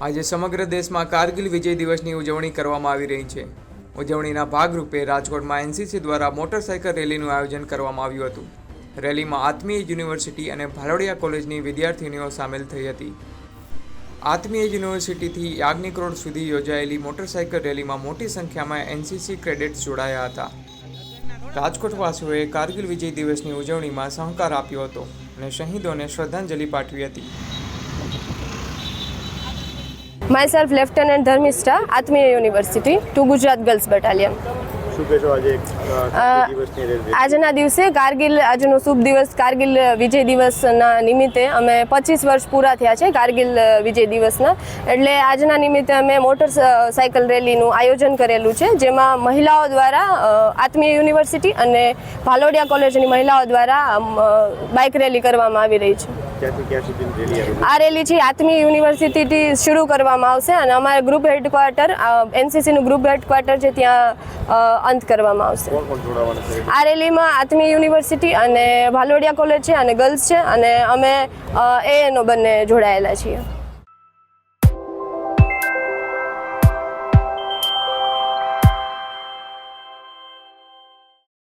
આજે સમગ્ર દેશમાં કારગિલ વિજય દિવસની ઉજવણી કરવામાં આવી રહી છે. ઉજવણીના ભાગરૂપે રાજકોટમાં એનસીસી દ્વારા મોટરસાયકલ રેલીનું આયોજન કરવામાં આવ્યું હતું. રેલીમાં આત્મીય યુનિવર્સિટી અને ભાલોડિયા કોલેજની વિદ્યાર્થીનીઓ સામેલ થઈ હતી. આત્મીય યુનિવર્સિટીથી યાજ્ઞિક રોડ સુધી યોજાયેલી મોટરસાયકલ રેલીમાં મોટી સંખ્યામાં એનસીસી ક્રેડિટ્સ જોડાયા હતા. રાજકોટવાસીઓએ કારગિલ વિજય દિવસની ઉજવણીમાં સહકાર આપ્યો હતો અને શહીદોને શ્રદ્ધાંજલિ પાઠવી હતી. Myself lieutenant Dharmishtha Atmiya university two Gujarat girls battalion આજના દિવસે કારગિલ આજનો શુભ દિવસ કારગિલ વિજય દિવસના નિમિત્તે અમે પચીસ વર્ષ પૂરા થયા છે કારગિલ વિજય દિવસના. એટલે આજના નિમિત્તે અમે મોટર સાયકલ રેલીનું આયોજન કરેલું છે જેમાં મહિલાઓ દ્વારા આત્મીય યુનિવર્સિટી અને ભાલોડિયા કોલેજની મહિલાઓ દ્વારા બાઇક રેલી કરવામાં આવી રહી છે. આ રેલી છે આત્મી યુનિવર્સિટીથી શરૂ કરવામાં આવશે અને અમારા ગ્રુપ હેડક્વાર્ટર એનસીસીનું ગ્રુપ હેડક્વાર્ટર છે ત્યાં અંત કરવામાં આવશે. આ રેલીમાં આત્મીય યુનિવર્સિટી અને ભાલોડિયા કોલેજ છે અને ગર્લ્સ છે અને અમે એએનઓ બંને જોડાયેલા છીએ.